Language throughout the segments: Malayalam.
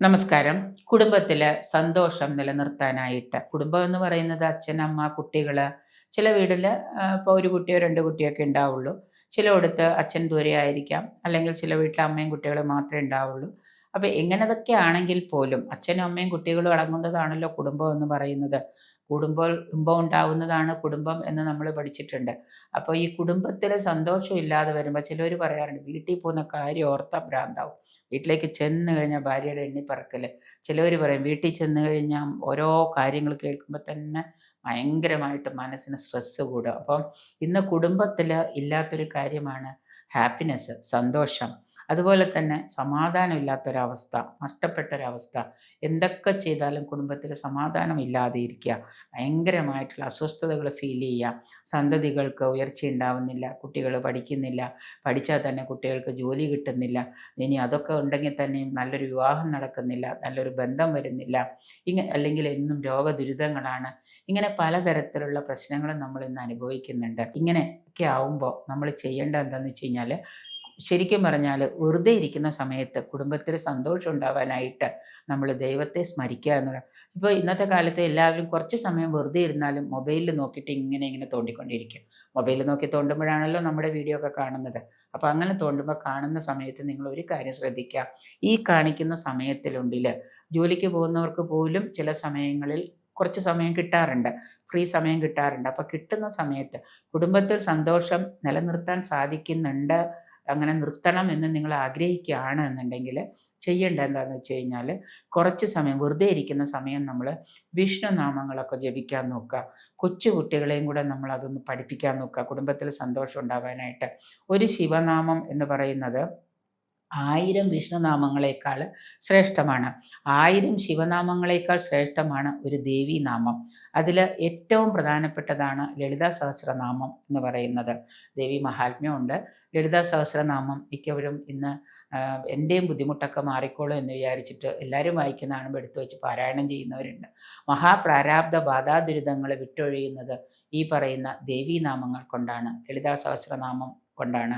നമസ്കാരം. കുടുംബത്തിൽ സന്തോഷം നിലനിർത്താനായിട്ട്. കുടുംബം എന്ന് പറയുന്നത് അച്ഛൻ അമ്മ കുട്ടികൾ ചില വീട്ടിൽ ഇപ്പോൾ ഒരു കുട്ടിയോ രണ്ട് കുട്ടിയോ ഒക്കെ ഉണ്ടാവുള്ളൂ. ചിലയിടത്ത് അച്ഛൻ ദൂരെ ആയിരിക്കാം. അല്ലെങ്കിൽ ചില വീട്ടിൽ അമ്മയും കുട്ടികളും മാത്രമേ ഉണ്ടാവുള്ളൂ. അപ്പോൾ എങ്ങനതൊക്കെ ആണെങ്കിൽ പോലും അച്ഛനും അമ്മയും കുട്ടികളും അടങ്ങുന്നതാണല്ലോ കുടുംബം എന്ന് പറയുന്നത്. കൂടുമ്പോൾ കുടുംബം ഉണ്ടാവുന്നതാണ് കുടുംബം എന്ന് നമ്മൾ പഠിച്ചിട്ടുണ്ട്. അപ്പോൾ ഈ കുടുംബത്തിൽ സന്തോഷമില്ലാതെ വരുമ്പോൾ ചിലർ പറയാറുണ്ട് വീട്ടിൽ പോകുന്ന കാര്യം ഓർത്ത ഭ്രാന്താവും. വീട്ടിലേക്ക് ചെന്ന് കഴിഞ്ഞാൽ ഭാര്യയുടെ എണ്ണിപ്പറക്കൽ ചിലവർ പറയും വീട്ടിൽ ചെന്ന് കഴിഞ്ഞാൽ ഓരോ കാര്യങ്ങൾ കേൾക്കുമ്പോൾ തന്നെ ഭയങ്കരമായിട്ട് മനസ്സിന് സ്ട്രെസ്സ് കൂടും. അപ്പം ഇന്ന് കുടുംബത്തിൽ ഇല്ലാത്തൊരു കാര്യമാണ് ഹാപ്പിനെസ് സന്തോഷം. അതുപോലെ തന്നെ സമാധാനമില്ലാത്തൊരവസ്ഥ നഷ്ടപ്പെട്ടൊരവസ്ഥ. എന്തൊക്കെ ചെയ്താലും കുടുംബത്തിൽ സമാധാനം ഇല്ലാതെ ഇരിക്കുക ഭയങ്കരമായിട്ടുള്ള അസ്വസ്ഥതകൾ ഫീൽ ചെയ്യുക. സന്തതികൾക്ക് ഉയർച്ച ഉണ്ടാവുന്നില്ല കുട്ടികൾ പഠിക്കുന്നില്ല പഠിച്ചാൽ തന്നെ കുട്ടികൾക്ക് ജോലി കിട്ടുന്നില്ല. ഇനി അതൊക്കെ ഉണ്ടെങ്കിൽ തന്നെയും നല്ലൊരു വിവാഹം നടക്കുന്നില്ല നല്ലൊരു ബന്ധം വരുന്നില്ല. ഇങ്ങ അല്ലെങ്കിൽ എന്നും രോഗദുരിതങ്ങളാണ്. ഇങ്ങനെ പലതരത്തിലുള്ള പ്രശ്നങ്ങളും നമ്മൾ ഇന്ന് അനുഭവിക്കുന്നുണ്ട്. ഇങ്ങനെ ഒക്കെ ആവുമ്പോൾ നമ്മൾ ചെയ്യേണ്ടത് എന്താണെന്ന് വെച്ച് കഴിഞ്ഞാൽ ശരിക്കും പറഞ്ഞാൽ വെറുതെ ഇരിക്കുന്ന സമയത്ത് കുടുംബത്തിൽ സന്തോഷം ഉണ്ടാവാനായിട്ട് നമ്മൾ ദൈവത്തെ സ്മരിക്കുക എന്നുള്ള ഇപ്പോൾ ഇന്നത്തെ കാലത്ത് എല്ലാവരും കുറച്ച് സമയം വെറുതെ ഇരുന്നാലും മൊബൈലിൽ നോക്കിയിട്ട് ഇങ്ങനെ ഇങ്ങനെ തോണ്ടിക്കൊണ്ടിരിക്കും. മൊബൈലിൽ നോക്കി തോണ്ടുമ്പോഴാണല്ലോ നമ്മുടെ വീഡിയോ ഒക്കെ കാണുന്നത്. അപ്പോൾ അങ്ങനെ തോണ്ടുമ്പോൾ കാണുന്ന സമയത്ത് നിങ്ങൾ ഒരു കാര്യം ശ്രദ്ധിക്കുക. ഈ കാണിക്കുന്ന സമയത്തിലുണ്ടിൽ ജോലിക്ക് പോകുന്നവർക്ക് പോലും ചില സമയങ്ങളിൽ കുറച്ച് സമയം കിട്ടാറുണ്ട്. ഫ്രീ സമയം കിട്ടാറുണ്ട്. അപ്പോൾ കിട്ടുന്ന സമയത്ത് കുടുംബത്തിൽ സന്തോഷം നിലനിർത്താൻ സാധിക്കുന്നുണ്ട് അങ്ങനെ നിർത്തണം എന്ന് നിങ്ങൾ ആഗ്രഹിക്കുകയാണ് എന്നുണ്ടെങ്കിൽ ചെയ്യേണ്ട എന്താണെന്ന് വെച്ച് കഴിഞ്ഞാൽ കുറച്ച് സമയം വെറുതെ ഇരിക്കുന്ന സമയം നമ്മൾ വിഷ്ണു നാമങ്ങളൊക്കെ ജപിക്കാൻ നോക്കുക. കൊച്ചു കുട്ടികളെയും കൂടെ നമ്മൾ അതൊന്ന് പഠിപ്പിക്കാൻ നോക്കുക. കുടുംബത്തിൽ സന്തോഷം ഉണ്ടാവാനായിട്ട്. ഒരു ശിവനാമം എന്ന് പറയുന്നത് ആയിരം വിഷ്ണുനാമങ്ങളെക്കാൾ ശ്രേഷ്ഠമാണ്. ആയിരം ശിവനാമങ്ങളെക്കാൾ ശ്രേഷ്ഠമാണ് ഒരു ദേവീനാമം. അതിൽ ഏറ്റവും പ്രധാനപ്പെട്ടതാണ് ലളിതാ സഹസ്രനാമം എന്ന് പറയുന്നത്. ദേവി മഹാത്മ്യമുണ്ട്. ലളിതാ സഹസ്രനാമം മിക്കവരും ഇന്ന് എന്റെയും ബുദ്ധിമുട്ടൊക്കെ മാറിക്കോളും എന്ന് വിചാരിച്ചിട്ട് എല്ലാവരും വായിക്കുന്നതാണ് എടുത്തു വെച്ച് പാരായണം ചെയ്യുന്നവരുണ്ട്. മഹാപ്രാരാബ്ധ ബാധാദുരിതങ്ങളെ വിട്ടൊഴിയുന്നത് ഈ പറയുന്ന ദേവീനാമങ്ങൾ കൊണ്ടാണ് ലളിതാ സഹസ്രനാമം കൊണ്ടാണ്.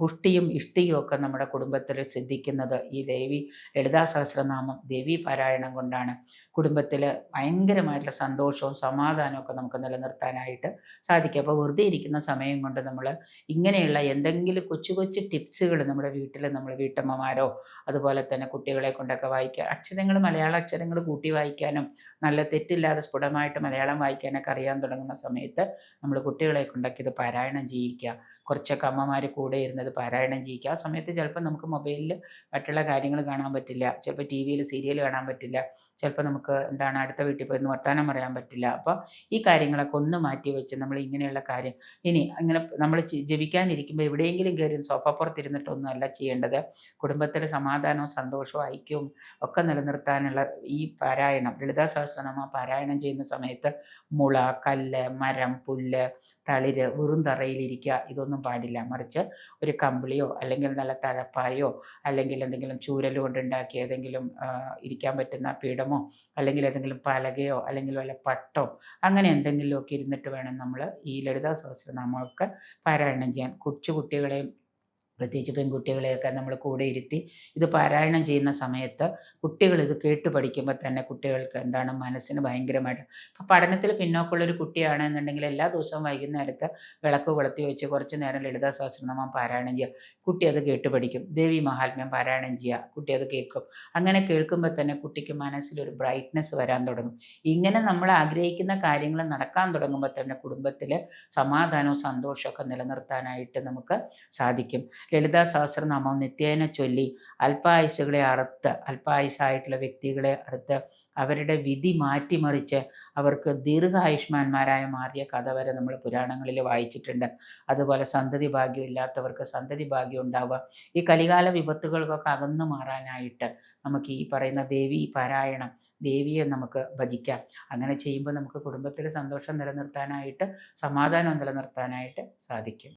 പുഷ്ടിയും ഇഷ്ടിയും ഒക്കെ നമ്മുടെ കുടുംബത്തിൽ സിദ്ധിക്കുന്നത് ഈ ദേവി ലളിതാ സഹസ്രനാമം ദേവി പാരായണം കൊണ്ടാണ്. കുടുംബത്തിൽ ഭയങ്കരമായിട്ടുള്ള സന്തോഷവും സമാധാനവും ഒക്കെ നമുക്ക് നിലനിർത്താനായിട്ട് സാധിക്കും. അപ്പോൾ വെറുതെ ഇരിക്കുന്ന സമയം കൊണ്ട് നമ്മൾ ഇങ്ങനെയുള്ള എന്തെങ്കിലും കൊച്ചു കൊച്ചു ടിപ്സുകൾ നമ്മുടെ വീട്ടിൽ നമ്മൾ വീട്ടമ്മമാരോ അതുപോലെ തന്നെ കുട്ടികളെ കൊണ്ടൊക്കെ വായിക്കുക. അക്ഷരങ്ങൾ മലയാള അക്ഷരങ്ങൾ കൂട്ടി വായിക്കാനും നല്ല തെറ്റില്ലാതെ സ്ഫുടമായിട്ട് മലയാളം വായിക്കാനൊക്കെ അറിയാൻ തുടങ്ങുന്ന സമയത്ത് നമ്മൾ കുട്ടികളെ കൊണ്ടൊക്കെ ഇത് പാരായണം ചെയ്യിക്കുക. കുറച്ചൊക്കെ അമ്മമാർ കൂടെ ഇരുന്നത് പാരായണം ചെയ്യിക്കുക ആ സമയത്ത് ചിലപ്പോൾ നമുക്ക് മൊബൈലിൽ മറ്റുള്ള കാര്യങ്ങൾ കാണാൻ പറ്റില്ല. ചിലപ്പോൾ ടി വിയിൽ സീരിയൽ കാണാൻ പറ്റില്ല. ചിലപ്പോൾ നമുക്ക് എന്താണ് അടുത്ത വീട്ടിൽ പോയി വർത്താനം പറയാൻ പറ്റില്ല. അപ്പോൾ ഈ കാര്യങ്ങളൊക്കെ ഒന്ന് മാറ്റി വെച്ച് നമ്മൾ ഇങ്ങനെയുള്ള കാര്യം ഇനി അങ്ങനെ നമ്മൾ ജപിക്കാനിരിക്കുമ്പോൾ എവിടെയെങ്കിലും കയറി സോഫപ്പുറത്തിരുന്നിട്ടൊന്നുമല്ല ചെയ്യേണ്ടത്. കുടുംബത്തിലെ സമാധാനവും സന്തോഷവും ഐക്യവും ഒക്കെ നിലനിർത്താനുള്ള ഈ പാരായണം. ലളിതാ സഹസ്രനാമ പാരായണം ചെയ്യുന്ന സമയത്ത് മുള കല്ല് മരം പുല്ല് തളിര് വെറും തറയിലിരിക്കുക. ഇതൊന്നും പാടില്ല. മറിച്ച് ഒരു കമ്പിളിയോ അല്ലെങ്കിൽ നല്ല തഴപ്പായോ അല്ലെങ്കിൽ എന്തെങ്കിലും ചൂരൽ കൊണ്ടുണ്ടാക്കിയ ഏതെങ്കിലും ഇരിക്കാൻ പറ്റുന്ന പീഠമോ അല്ലെങ്കിൽ ഏതെങ്കിലും പലകയോ അല്ലെങ്കിൽ വല്ല പട്ടോ അങ്ങനെ എന്തെങ്കിലുമൊക്കെ ഇരുന്നിട്ട് വേണം നമ്മൾ ഈ ലളിതാ സഹസ്രനാമമൊക്കെ പാരായണം ചെയ്യാൻ. കൊച്ചു കുട്ടികളെയും പ്രത്യേകിച്ച് പെൺകുട്ടികളെയൊക്കെ നമ്മൾ കൂടെ ഇരുത്തി ഇത് പാരായണം ചെയ്യുന്ന സമയത്ത് കുട്ടികൾ ഇത് കേട്ട് പഠിക്കുമ്പോൾ തന്നെ കുട്ടികൾക്ക് എന്താണ് മനസ്സിന് ഭയങ്കരമായിട്ട് അപ്പം പഠനത്തിൽ പിന്നോക്കമുള്ളൊരു കുട്ടിയാണ് എന്നുണ്ടെങ്കിൽ എല്ലാ ദിവസവും വൈകുന്നേരത്ത് വിളക്ക് കൊളുത്തി വെച്ച് കുറച്ച് നേരം ലളിതാ സഹസ്രനാമം പാരായണം ചെയ്യുക. കുട്ടി അത് കേട്ട് പഠിക്കും. ദേവി മഹാത്മ്യം പാരായണം ചെയ്യുക. കുട്ടി അത് കേൾക്കും. അങ്ങനെ കേൾക്കുമ്പോൾ തന്നെ കുട്ടിക്ക് മനസ്സിലൊരു ബ്രൈറ്റ്നെസ് വരാൻ തുടങ്ങും. ഇങ്ങനെ നമ്മൾ ആഗ്രഹിക്കുന്ന കാര്യങ്ങൾ നടക്കാൻ തുടങ്ങുമ്പോൾ തന്നെ കുടുംബത്തിൽ സമാധാനവും സന്തോഷമൊക്കെ നിലനിർത്താനായിട്ട് നമുക്ക് സാധിക്കും. ലളിതാ സഹസ്രനാമം നിത്യേന ചൊല്ലി അല്പായുസുകളെ അറുത്ത് അല്പായുസായിട്ടുള്ള വ്യക്തികളെ അറുത്ത് അവരുടെ വിധി മാറ്റിമറിച്ച് അവർക്ക് ദീർഘായുഷ്മാന്മാരായ മാറിയ കഥ വരെ നമ്മൾ പുരാണങ്ങളിൽ വായിച്ചിട്ടുണ്ട്. അതുപോലെ സന്തതി ഭാഗ്യം ഇല്ലാത്തവർക്ക് സന്തതി ഭാഗ്യം ഉണ്ടാവുക. ഈ കലികാല വിപത്തുകൾക്കൊക്കെ അകന്നു മാറാനായിട്ട് നമുക്ക് ഈ പറയുന്ന ദേവി പാരായണം ദേവിയെ നമുക്ക് ഭജിക്കാം. അങ്ങനെ ചെയ്യുമ്പോൾ നമുക്ക് കുടുംബത്തിൽ സന്തോഷം നിലനിർത്താനായിട്ട് സമാധാനം നിലനിർത്താനായിട്ട് സാധിക്കും.